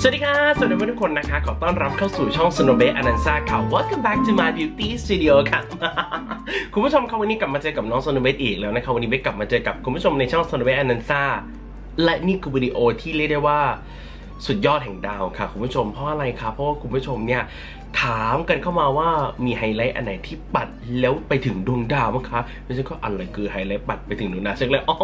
สวัสดีค่ะสวัสดีทุกคนนะคะ ขอต้อนรับเข้าสู่ช่อง Snow b a y อนันซ่าค่ะ Welcome back to my beauty studio ค่ะ คุณผู้ชมครับวันนี้กลับมาเจอกับน้อง Snow b a y อีกแล้วนะคะ วันนี้เบกกลับมาเจอกับคุณผู้ชมในช่อง Snow b a y อนันซ่าและนี่คือวิดีโอที่เรียกได้ว่าสุดยอดแห่งดาวค่ะ คุณผู้ชมเพราะอะไรคะเพราะว่าคุณผู้ชมเนี่ย ถามกันเข้ามาว่ามีไฮไลท์อันไหนที่ปัดแล้วไปถึงดวงดาวมั้งคะแล้วฉันก็อะไรคือไฮไลท์ปัดไปถึงดวงดาวฉันเลยอ๋อ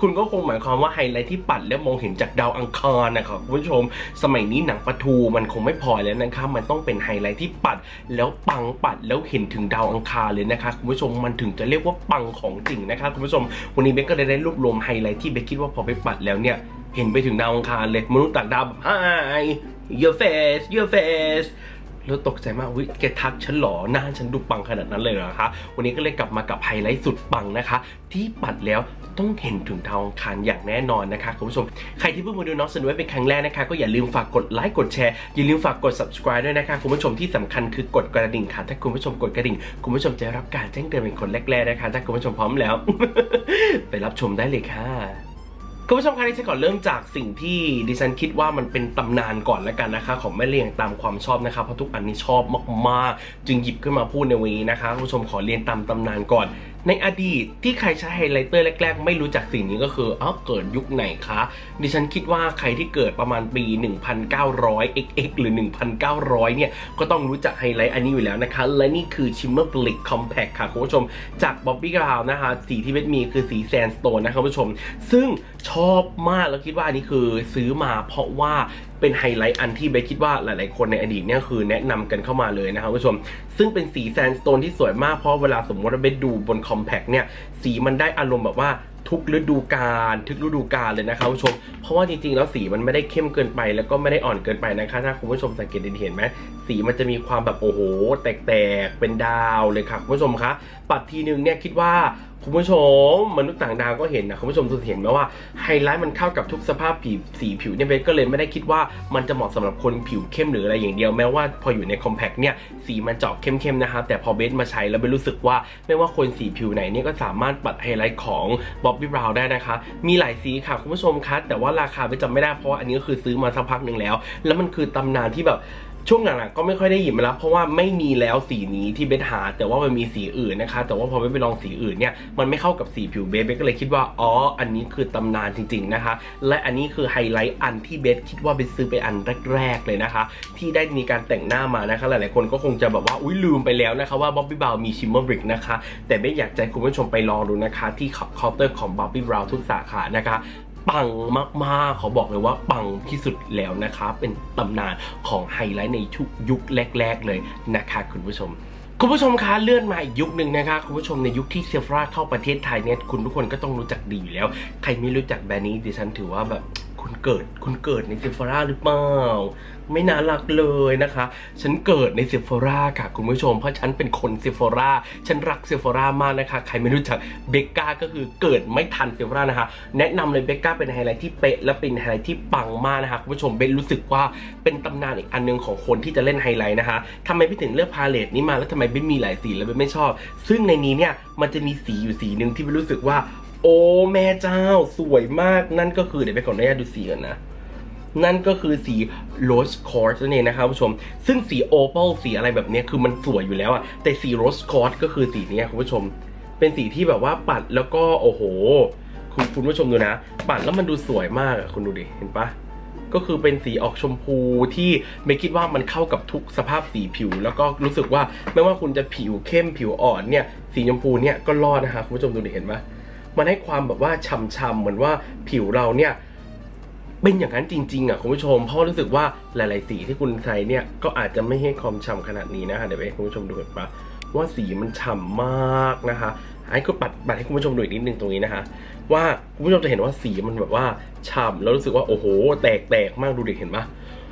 คุณก็คงหมายความว่าไฮไลท์ที่ปัดแล้วมองเห็นจากดาวอังคารนะคะคุณผู้ชม สมัยนี้หนังปะทูมันคงไม่พอแล้วนะคะมันต้องเป็นไฮไลท์ที่ปัด แล้วปังปัดแล้วเห็นถึงดาวอังคารเลยนะคะคุณผู้ชมมันถึงจะเรียกว่าปังของจริงนะคะคุณผู้ชม วันนี้เบคก็เลยได้รวบรวมไฮไลท์ที่เบคคิดว่าพอไปปัดแล้วเนี่ยเห็นไปถึงดาวอังคารเลยมนุษย์ต่างดาวแบบ Hi your face your face แล้วตกใจมากวิแกทักฉันหรอหน้าฉันดูปังขนาดนั้นเลยเหรอคะ วันนี้ก็เลยกลับมากับไฮไลท์สุดปังนะคะ ที่ปัดแล้วต้องเห็นถึงดาวอังคารอย่างแน่นอนนะคะคุณผู้ชม ใครที่เพิ่งมาดูน้องสนุกเป็นครั้งแรกนะคะ ก็อย่าลืมฝากกดไลค์กดแชร์อย่าลืมฝากกด subscribe ด้วยนะคะคุณผู้ชมที่สำคัญคือกดกระดิ่งค่ะ ถ้าคุณผู้ชมกดกระดิ่ง คุณผู้ชมจะได้รับการแจ้งเตือนเป็นคนแรกๆนะคะ ถ้าคุณผู้ชมพร้อมแล้ว ไปรับชมได้เลยค่ะ คุณผู้ชมคะดิฉันก่อนเริ่มจากสิ่งที่ดิฉันคิดว่ามันเป็นตำนานก่อนแล้วกันนะคะ ของแม่เลียงตามความชอบนะคะเพราะทุกอันนี้ชอบมากๆ จึงหยิบขึ้นมาพูดในวันนี้นะคะคุณผู้ชมขอเรียนตามตำนานก่อน ในอดีตที่ใครใช้ไฮไลท์เตอร์แรก ๆ ไม่รู้จักสิ่งนี้ก็คืออ้าวเกิดยุคไหนคะ ดิฉันคิดว่าใครที่เกิดประมาณปี 1900 xx หรือ 1,900 เนี่ย ก็ต้องรู้จักไฮไลท์อันนี้อยู่แล้วนะคะ และนี่คือ Shimmer Blick Compact ค่ะ คุณผู้ชม จาก Bobby Brown นะคะ สีที่เวทมีคือสี Sandstone นะคะคุณผู้ชม ซึ่งชอบมากแล้วคิดว่าอันนี้คือซื้อมาเพราะว่า เป็นไฮไลท์อันที่เบคคิดว่าหลาย ๆ คนในอดีตเนี่ยคือแนะนำกันเข้ามาเลยนะครับคุณผู้ชม ซึ่งเป็นสีแซนสโตนที่สวยมากเพราะเวลาสมมติว่าเบคดูบนคอมแพคเนี่ยสีมันได้อารมณ์แบบว่าทุกฤดูกาลทุกฤดูกาลเลยนะครับคุณผู้ชม เพราะว่าจริง ๆ แล้วสีมันไม่ได้เข้มเกินไป แล้วก็ไม่ได้อ่อนเกินไปนะคะถ้าคุณผู้ชมสังเกตเห็นไหมสีมันจะมีความแบบโอ้โห แตกๆเป็นดาวเลยค่ะคุณผู้ชมคะปัดทีนึงเนี่ยคิดว่า คุณผู้ชมมนุษย์ต่างดาวก็เห็นนะคุณผู้ชมจะเห็นไหมว่าไฮไลท์มันเข้ากับทุกสภาพผิวสีผิวเนี่ยเบสก็เลยไม่ได้คิดว่ามันจะเหมาะสำหรับคนผิวเข้มหรืออะไรอย่างเดียวแม้ว่าพออยู่ในคอมแพคเนี่ยสีมันเจาะเข้มๆนะครับแต่พอเบสมาใช้แล้วเบสรู้สึกว่า ไม่ว่าคนสีผิวไหนเนี่ยก็สามารถปัดไฮไลท์ของบ๊อบบี้บราวน์ได้นะคะมีหลายสีค่ะคุณผู้ชมคะแต่ว่าราคาเบสจำไม่ได้เพราะว่าอันนี้ก็คือซื้อมาสักพักหนึ่งแล้ว แล้วมันคือตำนานที่แบบ ช่วงหลังๆก็ไม่ค่อยได้หยิบมาแล้วเพราะว่าไม่มีแล้วสีนี้ที่เบสหา แต่ว่ามันมีสีอื่นนะคะ แต่ว่าพอเบสไปลองสีอื่นเนี่ยมันไม่เข้ากับสีผิวเบสเบสก็เลยคิดว่าอ๋ออันนี้คือตำนานจริง ๆนะคะ และอันนี้คือไฮไลท์อันที่เบสคิดว่าเบสซื้อไปอันแรกๆเลยนะคะ ที่ได้มีการแต่งหน้ามานะคะ หลายๆคนก็คงจะแบบว่าอุ้ยลืมไปแล้วนะคะว่าบ๊อบบี้บราวมีชิมเมอร์บริกนะคะแต่เบสอยากจะให้คุณผู้ชมไปลองดูนะคะ ที่เคาน์เตอร์ของบ๊อบบี้บราวทุกสาขานะคะ ปังมากๆ ขอบอกเลยว่าปังที่สุดแล้วนะคะ เป็นตำนานของไฮไลท์ในทุกยุคแรก ๆ เลยนะคะคุณผู้ชมคุณผู้ชมคะเลื่อนมาอีกยุคหนึ่งนะคะคุณผู้ชมในยุคที่เซฟราเข้าประเทศไทยเนี่ยคุณทุกคนก็ต้องรู้จักดีอยู่แล้ว ใครไม่รู้จักแบรนด์นี้ดิฉันถือว่าแบบ คุณเกิดคุณเกิดในเซฟราหรือเปล่า ไม่น่ารักเลยนะคะ ฉันเกิดในเซฟอร่าค่ะคุณผู้ชม เพราะฉันเป็นคนเซฟอร่าฉันรักเซฟอร่ามากนะคะ ใครไม่รู้จักเบกก้าก็คือเกิดไม่ทันเซฟอร่านะคะ แนะนำเลยเบกก้าเป็นไฮไลท์ที่เป๊ะและเป็นไฮไลท์ที่ปังมากนะคะคุณผู้ชมเบนรู้สึกว่าเป็นตำนานอีกอันหนึงของคนที่จะเล่นไฮไลท์นะคะทำไมพี่ถึงเลือกพาเลตนี้มาแล้วทำไมเบนมีหลายสีแล้วเบนไม่ชอบ ซึ่งในนี้เนี่ยมันจะมีสีอยู่สีหนึ่งที่เบนรู้สึกว่า โอ้แม่เจ้าสวยมากนั่นก็คือเดี๋ยวไปขออนุญาตดูสีก่อนนะนั่นก็คือสี Rose Quartz นั่นเองนะครับผู้ชม ซึ่งสี Opal สีอะไรแบบนี้คือมันสวยอยู่แล้วอะแต่สี Rose Quartz ก็คือสีนี้คุณผู้ชม เป็นสีที่แบบว่าปัดแล้วก็โอ้โห คุณคุณผู้ชมดูนะ ปัดแล้วมันดูสวยมากอะคุณดูดิเห็นปะก็คือเป็นสีออกชมพูที่ไม่คิดว่ามันเข้ากับทุกสภาพสีผิว แล้วก็รู้สึกว่าไม่ว่าคุณจะผิวเข้มผิวอ่อนเนี่ย สีชมพูเนี่ยก็รอดนะคะคุณผู้ชมดูดิเห็นปะ มันให้ความแบบว่าช่ำๆเหมือนว่าผิวเราเนี่ยเป็นอย่างนั้นจริงๆอะคุณผู้ชมเพราะรู้สึกว่าหลายๆสีที่คุณใช้เนี่ยก็อาจจะไม่ให้ความฉ่ำขนาดนี้นะคะเดี๋ยวไปคุณผู้ชมดูกันปะว่าสีมันฉ่ำมากนะคะให้คุณปัดปัดให้คุณผู้ชมดูอีกนิดนึงตรงนี้นะคะ ว่าคุณผู้ชมจะเห็นว่าสีมันแบบว่าฉ่ำแล้วรู้สึกว่าโอ้โห แตกแตกมากดูดิเห็นปะ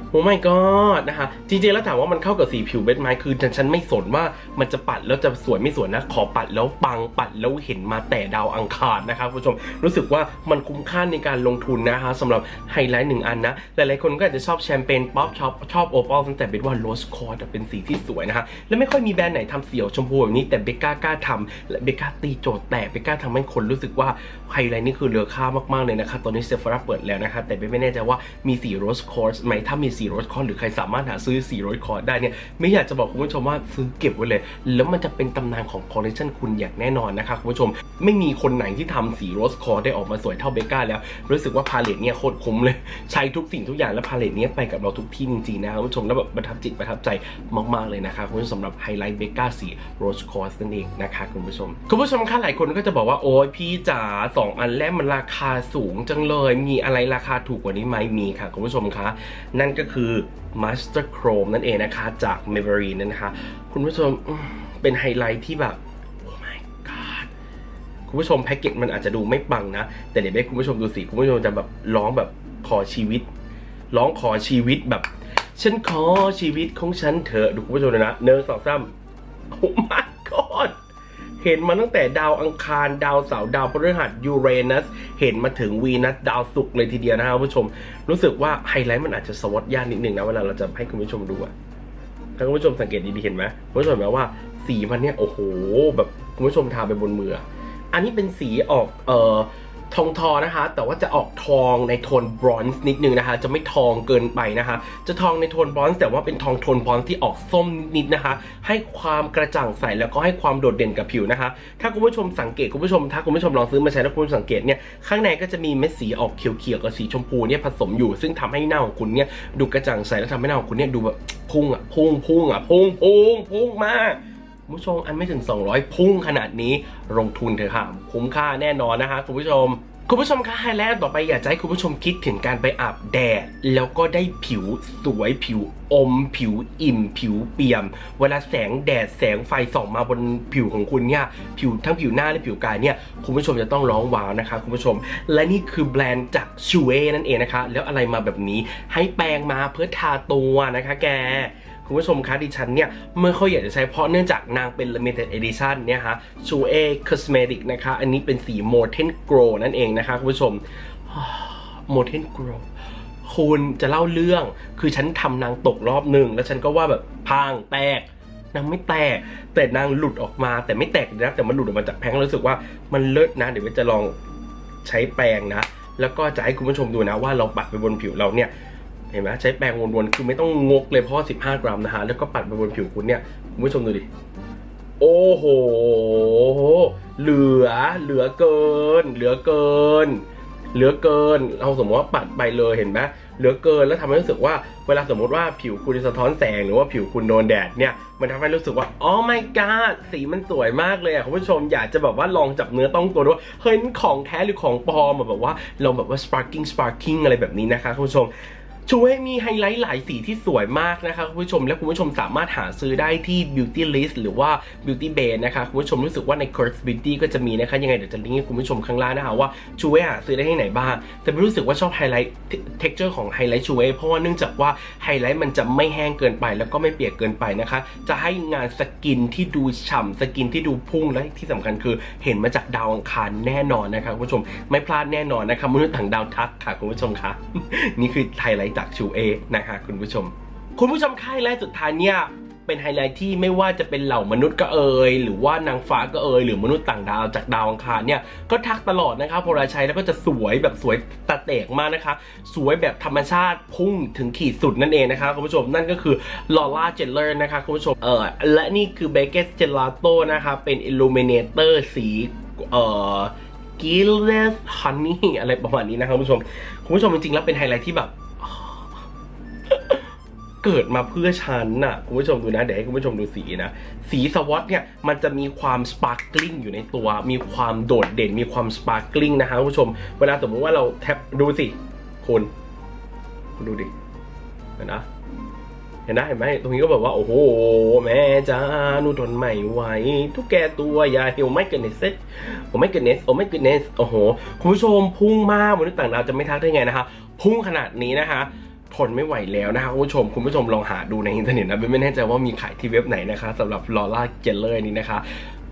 โอ้ my god นะคะ จริงๆแล้วถามว่ามันเข้ากับสีผิวเบสไหมคือฉันฉันไม่สนว่ามันจะปัดแล้วจะสวยไม่สวยนะ ขอปัดแล้วปังปัดแล้วเห็นมาแต่ดาวอังคารนะครับคุณผู้ชมรู้สึกว่ามันคุ้มค่าในการลงทุนนะคะสำหรับไฮไลท์หนึ่งอันนะ หลายๆคนก็อาจจะชอบแชมเปญป๊อปชอบชอบโอปอลตั้งแต่เบสว่าโรสคอร์ดเป็นสีที่สวยนะคะและไม่ค่อยมีแบรนด์ไหนทำสีออกชมพูแบบนี้แต่เบกก้ากล้าทำและเบกก้าตีโจทย์แตกเบกก้าทำให้คนรู้สึกว่าไฮไลท์นี่คือเหลือค่ามากๆเลยนะคะตอนนี้เซฟราเปิดแล้วนะคะแต่เบสไม่แน่ใจว่ามีสีโรสคอร์ดไหมถ้ามีสีโรสคอร์ดหรือใครสามารถหาซื้อสีโรสคอร์ดได้เนี่ยไม่อยากจะบอกคุณผู้ชมว่าซื้อเก็บไว้เลย แล้วมันจะเป็นตำนานของคอลเลคชันคุณอย่างแน่นอนนะคะคุณผู้ชมไม่มีคนไหนที่ทำสีโรสคอร์ได้ออกมาสวยเท่าเบกก้าแล้ว รู้สึกว่าพาเลตเนี่ยโคตรคุ้มเลย ใช้ทุกสิ่งทุกอย่างแล้วพาเลตเนี้ยไปกับเราทุกที่จริงๆนะคุณผู้ชมแล้วแบบประทับจิตประทับใจมากๆเลยนะคะคุณผู้ชมสำหรับไฮไลท์เบกก้าสีโรสคอร์นั่นเองนะคะคุณผู้ชมคุณผู้ชมคะหลายคนก็จะบอกว่าโอ้ยพี่จ๋าสองอันแรกมันราคาสูงจังเลย มีอะไรราคาถูกกว่านี้ไหมมีค่ะคุณผู้ชมคะนั่นก็คือ Master Chrome นั่นเองนะคะจาก Maybelline นั่นะคะ คุณผู้ชมเป็นไฮไลท์ที่แบบโอ้ my god คุณผู้ชมแพ็กเกจมันอาจจะดูไม่ปังนะ แต่เดี๋ยวให้คุณผู้ชมดูสิ คุณผู้ชมจะแบบร้องแบบขอชีวิต ร้องขอชีวิตแบบ ฉันขอชีวิตของฉันเถอะ ดูคุณผู้ชมเลยนะเนื้อสองซ้ำโอ้ my god เห็นมาตั้งแต่ดาวอังคาร ดาวเสาร์ดาวพฤหัสยูเรนัส เห็นมาถึงวีนัสดาวศุกร์เลยทีเดียวนะครับผู้ชม รู้สึกว่าไฮไลท์มันอาจจะสวอตยากนิดนึงนะเวลาเราจะให้คุณผู้ชมดูอะถ้าคุณผู้ชมสังเกตดีๆเห็นไหมคุณผู้ชมเห็นไหมว่าสีมันเนี่ยโอ้โห แบบคุณผู้ชมทาไปบนมืออะอันนี้เป็นสีออกเอ่อ ทองทอนะคะ แต่ว่าจะออกทองในโทนบรอนซ์นิดนึงนะคะ จะไม่ทองเกินไปนะคะ จะทองในโทนบรอนซ์แต่ว่าเป็นทองโทนบรอนซ์ที่ออกส้มนิดนะคะ ให้ความกระจ่างใสแล้วก็ให้ความโดดเด่นกับผิวนะคะ ถ้าคุณผู้ชมสังเกตคุณผู้ชม ถ้าคุณผู้ชมลองซื้อมาใช้แล้วคุณผู้สังเกตเนี่ยข้างในก็จะมีเม็ดสีออกเขียวๆกับสีชมพูเนี่ยผสมอยู่ ซึ่งทำให้หน้าของคุณเนี่ยดูกระจ่างใสและทำให้หน้าของคุณเนี่ยดูแบบพุ่งอะพุ่งพุ่งอะพุ่งพุ่งพุ่งมาก คุณผู้ชมอันไม่ถึง 200 พุ่งขนาดนี้ลงทุนเถอะค่ะคุ้มค่าแน่นอนนะคะคุณผู้ชมคุณผู้ชมคะไฮไลท์ต่อไปอยากจะให้คุณผู้ชมคิดถึงการไปอาบแดด แล้วก็ได้ผิวสวยผิวอม ผิวอิ่ม ผิวเปี่ยม เวลาแสงแดดแสงไฟส่องมาบนผิวของคุณเนี่ยผิวทั้งผิวหน้าและผิวกายเนี่ยคุณผู้ชมจะต้องร้องว้าวนะคะคุณผู้ชม และนี่คือแบรนด์จากชูเอนั่นเองนะคะ แล้วอะไรมาแบบนี้ให้แปรงมาเพื่อทาตัวนะคะ แก คุณผู้ชมคะดิฉันเนี่ยเมื่อเขาอยากจะใช้เพราะเนื่องจากนางเป็น limited edition เนี่ยฮะชูเอ cosmetic นะคะ อันนี้เป็นสี Molten Glow นั่นเองนะคะคุณผู้ชม Molten Glow คุณจะเล่าเรื่องคือฉันทำนางตกรอบหนึ่งแล้วฉันก็ว่าแบบพังแตกนางไม่แตกแต่นางหลุดออกมาแต่ไม่แตกนะแต่มันหลุดออกมาจากแผงแล้วรู้สึกว่ามันเลิศนะ เดี๋ยวจะลองใช้แปรงนะ แล้วก็จะให้คุณผู้ชมดูนะว่าเราปัดไปบนผิวเราเนี่ย เห็นไหมใช้แปรงวนๆ คือไม่ต้องงกเลยเพราะ 15 กรัมนะฮะ แล้วก็ปัดไปบนผิวคุณเนี่ย คุณผู้ชมดูดิ โอ้โห เหลือ เหลือเกิน เหลือเกิน เหลือเกิน เราสมมติว่าปัดไปเลยเห็นไหมเหลือเกิน แล้วทำให้รู้สึกว่า เวลาสมมติว่าผิวคุณสะท้อนแสงหรือว่าผิวคุณโดนแดดเนี่ย มันทำให้รู้สึกว่า อ๋อ my god สีมันสวยมากเลยอะคุณผู้ชม อยากจะแบบว่าลองจับเนื้อต้องตัวด้วยเฮ้ยนี่ของแท้หรือของปลอมแบบว่าลองแบบว่า sparking sparking อะไรแบบนี้นะคะคุณผู้ชม ช่วยมีไฮไลท์หลายสีที่สวยมากนะคะคุณผู้ชมและคุณผู้ชมสามารถหาซื้อได้ที่ Beauty List หรือว่า Beauty Bay นะคะคุณผู้ชมรู้สึกว่าใน Curse Beauty ก็จะมีนะคะยังไงเดี๋ยวจะลิงก์ให้คุณผู้ชมข้างล่างนะคะว่าช่วยหาซื้อได้ที่ไหนบ้าง แต่ไม่รู้สึกว่าชอบไฮไลท์ texture ของไฮไลท์ช่วยเพราะว่าเนื่องจากว่าไฮไลท์มันจะไม่แห้งเกินไป แล้วก็ไม่เปียกเกินไปนะคะ จะให้งานสกินที่ดูฉ่ำสกินที่ดูพุ่งและที่สำคัญคือเห็นมาจากดาวอังคารแน่นอนนะคะคุณผู้ชมไม่พลาดแน่นอนนะคะมนุษย์ต่างดาวทักค่ะคุณผู้ชมคะนี่คือไฮไลท์จากชูเอนะคะคุณผู้ชม คุณผู้ชมค่ไฮไลท์สุดท้ายเนี่ยเป็นไฮไลท์ที่ไม่ว่าจะเป็นเหล่ามนุษย์ก็เอ่ยหรือว่านางฟ้าก็เอ่ยหรือมนุษย์ต่างดาวจากดาวอังคารเนี่ยก็ทักตลอดนะครับพอเราใช้แล้วก็จะสวยแบบสวยตะเตกมากนะคะ สวยแบบธรรมชาติพุ่งถึงขีดสุดนั่นเองนะคะคุณผู้ชมนั่นก็คือลอร่าเจลเลอร์นะคะคุณผู้ชมเออและนี่คือเบเกสเจลาโต้นะคะเป็นอิลูเมเนเตอร์สีเอ่อกิลเลสฮันนี่อะไรประมาณนี้นะครับคุณผู้ชมคุณผู้ชมจริงๆแล้วเป็นไฮไลท์ที่แบบ เกิดมาเพื่อฉันน่ะคุณผู้ชมดูนะเดี๋ยวให้คุณผู้ชมดูสีนะ สีสวอตเนี่ยมันจะมีความสปาร์กลิ่งอยู่ในตัว มีความโดดเด่น มีความสปาร์กลิ่งนะคะคุณผู้ชม เวลาสมมติว่าเราแท็บดูสิคุณคุณดูดิเห็นนะเห็นนะเห็นไหมตรงนี้ก็แบบว่าโอ้โหแม่จ้าหนูทนไม่ไหวทุกแกตัวอย่าเหี่ยวไม่เกินเนสเซ็ตโอ้ไม่เกินเนสโอ้ไม่เกินเนสโอ้โหคุณผู้ชมพุ่งมากมนุษย์ต่างดาวจะไม่ทักได้ไงนะคะพุ่งขนาดนี้นะคะ ทนไม่ไหวแล้วนะคะคุณผู้ชมคุณผู้ชมลองหาดูในอินเทอร์เน็ตนะเบนไม่แน่ใจว่ามีขายที่เว็บไหนนะคะสำหรับลอร่าเจลเลอร์นี้นะคะ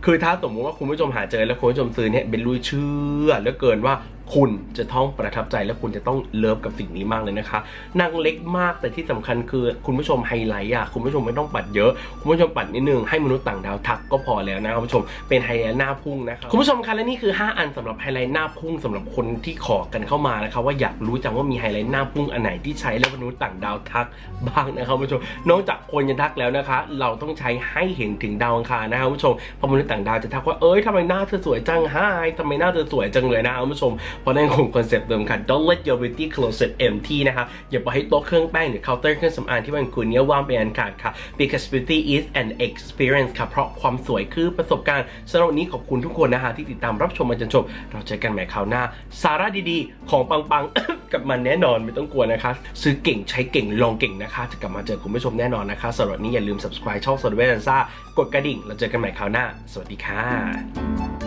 คือถ้าสมมติว่าคุณผู้ชมหาเจอแล้วคุณผู้ชมซื้อเนี่ยเป็นลุยเชื่อเหลือเกินว่า คุณจะต้องประทับใจและคุณจะต้องเลิฟกับสิ่งนี้มากเลยนะคะนางเล็กมากแต่ที่สำคัญคือคุณผู้ชมไฮไลท์อะคุณผู้ชมไม่ต้องปัดเยอะ คุณผู้ชมปัดนิดนึงให้มนุษย์ต่างดาวทักก็พอแล้วนะคุณผู้ชมเป็นไฮไลท์หน้าพุ่งนะครับคุณผู้ชมคะและนี่คือ 5 อันสำหรับไฮไลท์หน้าพุ่งสำหรับคนที่ขอกันเข้ามานะคะว่าอยากรู้จังว่ามีไฮไลท์หน้าพุ่งอันไหนที่ใช้แล้วมนุษย์ต่างดาวทักบ้างนะครับคุณผู้ชมนอกจากคนจะทักแล้วนะคะ เราต้องใช้ให้เห็นถึงดาวอังคารนะครับคุณผู้ชมเพราะมนุษย์ต่างดาวจะทักว่าเอ้ยทำไมหน้าเธอสวยจังไฮทำไมหน้าเธอสวยจังเลยนะคุณผู้ชมเพราะนั่นคงคอนเซ็ปต์เดิมค่ะ don't let your beauty closet empty นะคะอย่าปล่อยให้โต๊ะเครื่องแป้งหรือเคาน์เตอร์เครื่องสำอางที่มันคุณเนี่ยว่างเป็นอันขาดค่ะ because beauty is an experience ค่ะเพราะความสวยคือประสบการณ์สำหรับวันนี้ขอบคุณทุกคนนะคะที่ติดตามรับชมมาจนจบ เราเจอกันใหม่คราวหน้า สาระดีๆ ของปังๆ กับมันแน่นอนไม่ต้องกลัวนะคะ ซื้อเก่งใช้เก่งลองเก่งนะคะ จะกลับมาเจอคุณผู้ชมแน่นอนนะคะสำหรับวันนี้อย่าลืม subscribe ช่อง s o d w e n s a กดกระดิ่ง เราเจอกันใหม่คราวหน้า สวัสดีค่ะ